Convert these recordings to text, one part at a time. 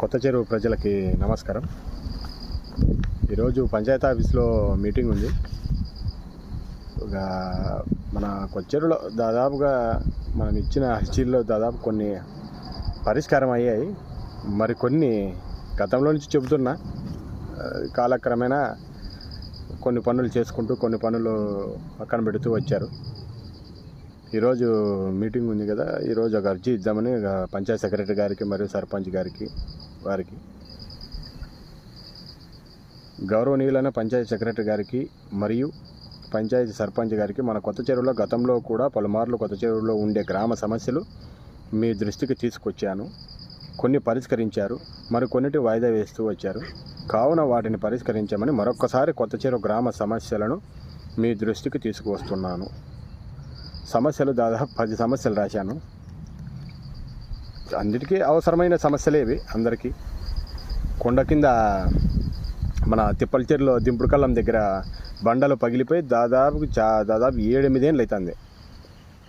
కొత్త చెరువు ప్రజలకి నమస్కారం. ఈరోజు పంచాయతీ ఆఫీస్లో మీటింగ్ ఉంది. ఒక మన కొచ్చెరులో దాదాపుగా మనం ఇచ్చిన అర్జీల్లో దాదాపు కొన్ని పరిష్కారం అయ్యాయి. మరి కొన్ని గతంలో నుంచి చెబుతున్నా కాలక్రమేణా కొన్ని పనులు చేసుకుంటూ కొన్ని పనులు పక్కన పెడుతూ వచ్చారు. ఈరోజు మీటింగ్ ఉంది కదా ఈరోజు ఒక అర్జీ ఇద్దామని పంచాయత్ సెక్రటరీ గారికి మరియు సర్పంచ్ గారికి వారికి. గౌరవనీయులైన పంచాయత్ సెక్రటరీ గారికి మరియు పంచాయతీ సర్పంచ్ గారికి మన కొత్త చెరువులో గతంలో కూడా పలుమార్లు కొత్త చెరువులో ఉండే గ్రామ సమస్యలు మీ దృష్టికి తీసుకొచ్చాను. కొన్ని పరిష్కరించారు మరి కొన్నిటి వాయిదా వేస్తూ వచ్చారు. కావున వాటిని పరిష్కరించమని మరొక్కసారి కొత్త చెరువు గ్రామ సమస్యలను మీ దృష్టికి తీసుకువస్తున్నాను. సమస్యలు దాదాపు పది సమస్యలు రాశాను. అన్నిటికీ అవసరమైన సమస్యలే ఇవి అందరికీ. కొండ కింద మన తిప్పలచెరులో దింపుడు కళ్ళం దగ్గర బండలు పగిలిపోయి దాదాపు చా దాదాపు ఏడెనిమిదేళ్ళు అవుతుంది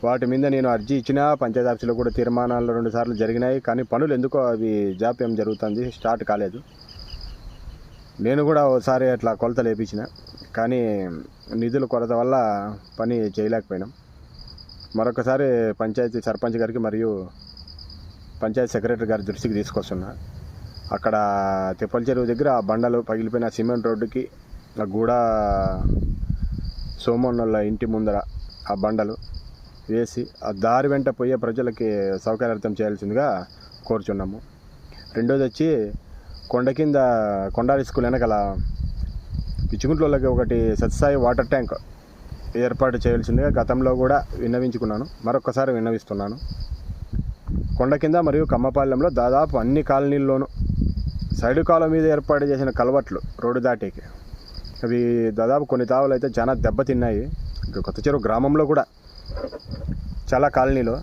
వాటి మీద నేను అర్జీ ఇచ్చిన పంచాయతీ ఆఫీసులో కూడా తీర్మానాలు రెండు సార్లు జరిగినాయి. కానీ పనులు ఎందుకో అవి జాప్యం జరుగుతుంది స్టార్ట్ కాలేదు. నేను కూడా ఒకసారి అట్లా కొలతలు లేపించిన కానీ నిధుల కొరత వల్ల పని చేయలేకపోయినాం. మరొకసారి పంచాయతీ సర్పంచ్ గారికి మరియు పంచాయతీ సెక్రటరీ గారి దృష్టికి తీసుకొస్తున్నా. అక్కడ తిప్పల చెరువు దగ్గర ఆ బండలు పగిలిపోయిన సిమెంట్ రోడ్డుకి ఆ గూడ సోమన్నల ఇంటి ముందర ఆ బండలు వేసి ఆ దారి వెంట పోయే ప్రజలకి సౌకర్యార్థం చేయాల్సిందిగా కోరుచున్నాము. రెండోది వచ్చి కొండ కింద కొండారి స్కూల్ వెనకాల పిచ్చుకుంట్లకి ఒకటి సత్సాయి వాటర్ ట్యాంక్ ఏర్పాటు చేయాల్సిందిగా గతంలో కూడా విన్నవించుకున్నాను. మరొకసారి విన్నవిస్తున్నాను. కొండ కింద మరియు కమ్మపాలెంలో దాదాపు అన్ని కాలనీల్లోనూ సైడు కాలం మీద ఏర్పాటు చేసిన కలవట్లు రోడ్డు దాటేకి. అవి దాదాపు కొన్ని తావులు అయితే చాలా దెబ్బతిన్నాయి. కొత్త చెరువు గ్రామంలో కూడా చాలా కాలనీలో.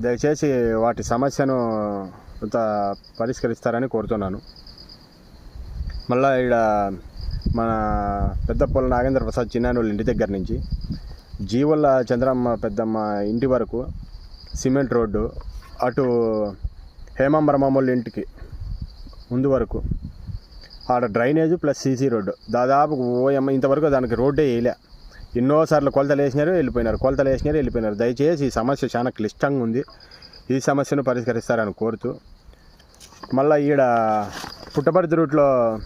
దయచేసి వాటి సమస్యను కొంత పరిష్కరిస్తారని కోరుతున్నాను. మళ్ళీ ఇక్కడ మన పెద్దపల్లి నాగేంద్ర ప్రసాద్ చిన్నాని వాళ్ళ ఇంటి దగ్గర నుంచి జీవల్ల చంద్రమ్మ పెద్దమ్మ ఇంటి వరకు సిమెంట్ రోడ్డు అటు హేమాంబరమ్మ వాళ్ళ ఇంటికి ముందు వరకు ఆడ డ్రైనేజ్ ప్లస్ సీసీ రోడ్డు. దాదాపు ఓయమ్మ ఇంతవరకు దానికి రోడ్డే వేయలే. ఎన్నోసార్లు కొలతలు వేసినారు వెళ్ళిపోయినారు. కొలతలు వేసినారు వెళ్ళిపోయినారు. దయచేసి ఈ సమస్య చాలా క్లిష్టంగా ఉంది. ఈ సమస్యను పరిష్కరిస్తారని కోరుతూ మళ్ళీ ఈడ పుట్టపర్తి రూట్లో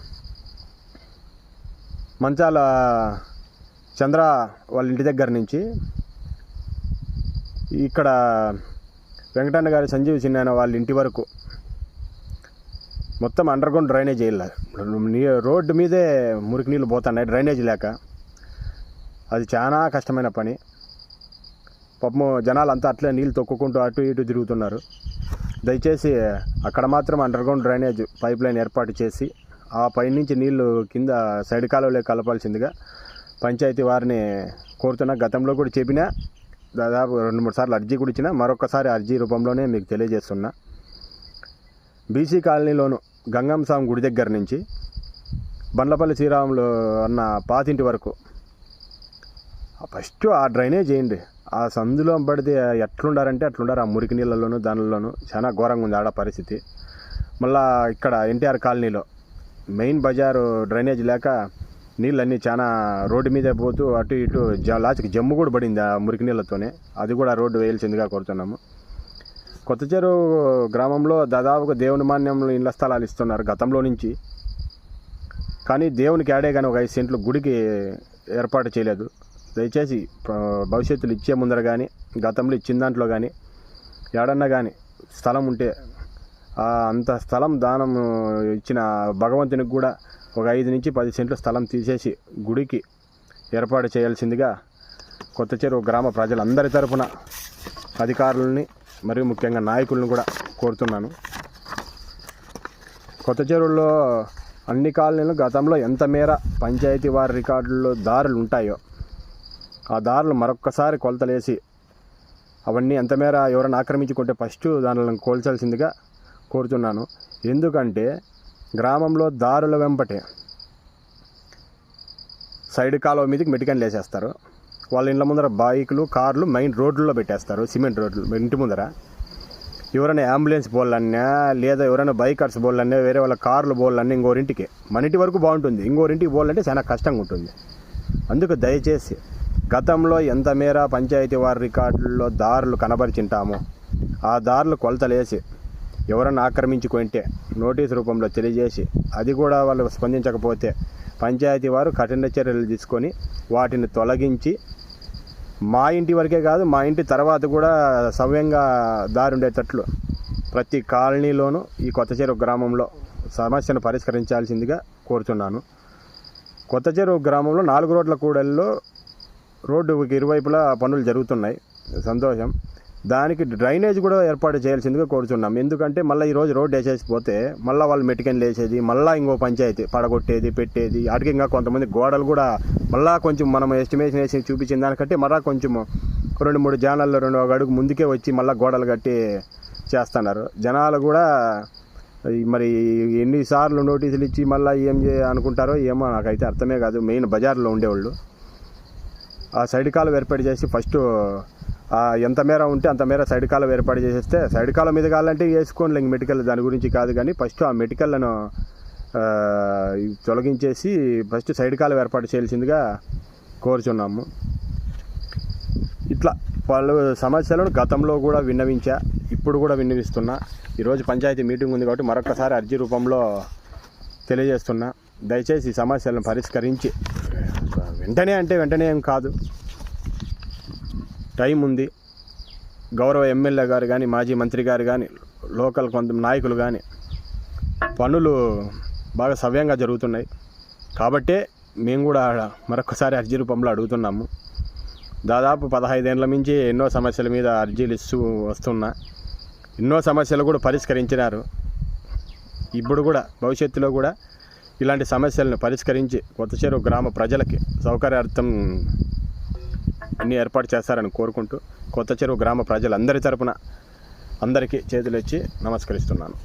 మంచాల చంద్ర వాళ్ళ ఇంటి దగ్గర నుంచి ఇక్కడ వెంకటన్న గారి సంజీవ్ చిన్న వాళ్ళ ఇంటి వరకు మొత్తం అండర్ గ్రౌండ్ డ్రైనేజ్ వేయాలి రోడ్డు మీదే మురికి నీళ్ళు పోతున్నాయి డ్రైనేజ్ లేక. అది చాలా కష్టమైన పని. పాపము జనాలు అంతా అట్లే నీళ్ళు తొక్కుకుంటూ అటు ఇటు తిరుగుతున్నారు. దయచేసి అక్కడ మాత్రం underground drainage pipeline ఏర్పాటు చేసి ఆ పైనుంచి నీళ్ళు కింద సైడ్ కాలువలో కలపాల్సిందిగా పంచాయతీ వారిని కోరుతున్నా. గతంలో కూడా చెప్పినా దాదాపు రెండు మూడు సార్లు అర్జీ కూడా ఇచ్చిన మరొకసారి అర్జీ రూపంలోనే మీకు తెలియజేస్తున్నా. బీసీ కాలనీలోను గంగం స్వామి గుడి దగ్గర నుంచి బండ్లపల్లి శ్రీరాములు అన్న పాతింటి వరకు ఫస్ట్ ఆ డ్రైనేజ్ చేయండి. ఆ సందులో పడితే ఎట్లుండారంటే అట్లుండారు. ఆ మురికి నీళ్ళలోను దానిలోను చాలా ఘోరంగా ఉంది ఆడ పరిస్థితి. మళ్ళా ఇక్కడ ఎన్టీఆర్ కాలనీలో మెయిన్ బజారు డ్రైనేజ్ లేక నీళ్ళన్నీ చాలా రోడ్డు మీద పోతూ అటు ఇటు జ లాస్ట్కి జమ్ము కూడా పడింది ఆ మురికి నీళ్ళతోనే. అది కూడా రోడ్డు వేయాల్సిందిగా కోరుతున్నాము. కొత్త చెరువు గ్రామంలో దాదాపుగా దేవుని మాన్యంలో ఇళ్ళ స్థలాలు ఇస్తున్నారు గతంలో నుంచి. కానీ దేవునికి ఆడే కానీ ఒక ఐదు సెంట్లు గుడికి ఏర్పాటు చేయలేదు. దయచేసి భవిష్యత్తులో ఇచ్చే ముందర కానీ గతంలో ఇచ్చిన దాంట్లో కానీ ఏడన్నా కానీ స్థలం ఉంటే అంత స్థలం దానం ఇచ్చిన భగవంతునికి కూడా ఒక ఐదు నుంచి పది సెంట్లు స్థలం తీసేసి గుడికి ఏర్పాటు చేయాల్సిందిగా కొత్త చెరువు గ్రామ ప్రజలందరి తరఫున అధికారులని మరియు ముఖ్యంగా నాయకులను కూడా కోరుతున్నాను. కొత్త చెరువుల్లో అన్ని కాలనీలు గతంలో ఎంత మేర పంచాయతీ వారి రికార్డుల్లో దారులు ఉంటాయో ఆ దారులు మరొక్కసారి కొలతలేసి అవన్నీ ఎంతమేర ఎవరైనా ఆక్రమించుకుంటే ఫస్ట్ దానిని కోల్చాల్సిందిగా కోరుతున్నాను ఎందుకంటే గ్రామంలో దారుల వెంబటే సైడ్ కాలువ మీదకి మెటికన్లు వేసేస్తారు. వాళ్ళ ఇళ్ళ ముందర బైకులు కార్లు మెయిన్ రోడ్లలో పెట్టేస్తారు. సిమెంట్ రోడ్లు ఇంటి ముందర. ఎవరైనా అంబులెన్స్ బోళ్ళన్నా లేదా ఎవరైనా బైకర్స్ బోళ్ళన్నా వేరే వాళ్ళ కార్లు బోళ్ళన్నా ఇంకోరింటికి. మన ఇంటి వరకు బాగుంటుంది. ఇంకోరింటికి బోళ్ళంటే చాలా కష్టంగా ఉంటుంది అందుకు దయచేసి గతంలో ఎంత మేర పంచాయతీ వారి రికార్డుల్లో దారులు కనబరిచింటామో ఆ దారులు కొలతలేసి ఎవరన్నా ఆక్రమించుకుంటే నోటీస్ రూపంలో తెలియజేసి అది కూడా వాళ్ళు స్పందించకపోతే పంచాయతీ వారు కఠిన చర్యలు తీసుకొని వాటిని తొలగించి మా ఇంటి వరకే కాదు మా ఇంటి తర్వాత కూడా సవ్యంగా దారుండేటట్లు ప్రతి కాలనీలోనూ ఈ కొత్త చెరువు గ్రామంలో సమస్యను పరిష్కరించాల్సిందిగా కోరుతున్నాను. కొత్త చెరువు గ్రామంలో నాలుగు రోడ్ల కూడల్లో రోడ్డుకి ఇరువైపులా పనులు జరుగుతున్నాయి. సంతోషం. దానికి డ్రైనేజ్ కూడా ఏర్పాటు చేయాల్సిందిగా కోరుచున్నాం. ఎందుకంటే మళ్ళీ ఈరోజు రోడ్డు వేసేసి పోతే మళ్ళీ వాళ్ళు మెటికన్ లేసేది మళ్ళీ ఇంకో పంచాయతీ పడగొట్టేది పెట్టేది. అటుకి ఇంకా కొంతమంది గోడలు కూడా మళ్ళీ కొంచెం మనం ఎస్టిమేషన్ వేసి చూపించిన దానికంటే మళ్ళీ కొంచెం రెండు మూడు జానాల్లో రెండు ఒక అడుగు ముందుకే వచ్చి మళ్ళీ గోడలు కట్టి చేస్తున్నారు. జనాలు కూడా మరి ఎన్నిసార్లు నోటీసులు ఇచ్చి మళ్ళీ ఏం చే అనుకుంటారో ఏమో నాకైతే అర్థమే కాదు. మెయిన్ బజార్లో ఉండేవాళ్ళు. ఆ సైడ్ కాలు ఏర్పాటు చేసి ఫస్ట్ ఎంత మేర ఉంటే అంత మేర సైడ్ కాలం ఏర్పాటు చేసేస్తే సైడ్ కాలం మీద కావాలంటే వేసుకోండి ఇంక మెటికల్ దాని గురించి కాదు కానీ ఫస్ట్ ఆ మెటికల్లను తొలగించేసి ఫస్ట్ సైడ్ కాలం ఏర్పాటు చేయాల్సిందిగా కోరుచున్నాము. ఇట్లా వాళ్ళు సమస్యలను గతంలో కూడా విన్నవించా ఇప్పుడు కూడా విన్నవిస్తున్నా. ఈరోజు పంచాయతీ మీటింగ్ ఉంది కాబట్టి మరొకసారి అర్జీ రూపంలో తెలియజేస్తున్నా. దయచేసి ఈ సమస్యలను పరిష్కరించి వెంటనే అంటే వెంటనే ఏం కాదు. టైం ఉంది. గౌరవ ఎమ్మెల్యే గారు కానీ మాజీ మంత్రి గారు కానీ లోకల్ కొంత నాయకులు కానీ పనులు బాగా సవ్యంగా జరుగుతున్నాయి. కాబట్టే మేము కూడా మరొకసారి అర్జీ రూపంలో అడుగుతున్నాము. దాదాపు పదహైదేండ్ల మించి ఎన్నో సమస్యల మీద అర్జీలు ఇస్తూ వస్తున్నా. ఎన్నో సమస్యలు కూడా పరిష్కరించినారు. ఇప్పుడు కూడా భవిష్యత్తులో కూడా ఇలాంటి సమస్యలను పరిష్కరించి కొత్త చెరువు గ్రామ ప్రజలకి సౌకర్యార్థం అన్నీ ఏర్పాటు చేస్తారని కోరుకుంటూ కొత్త చెరువు గ్రామ ప్రజలందరి తరపున అందరికీ చేతులు ఇచ్చి నమస్కరిస్తున్నాను.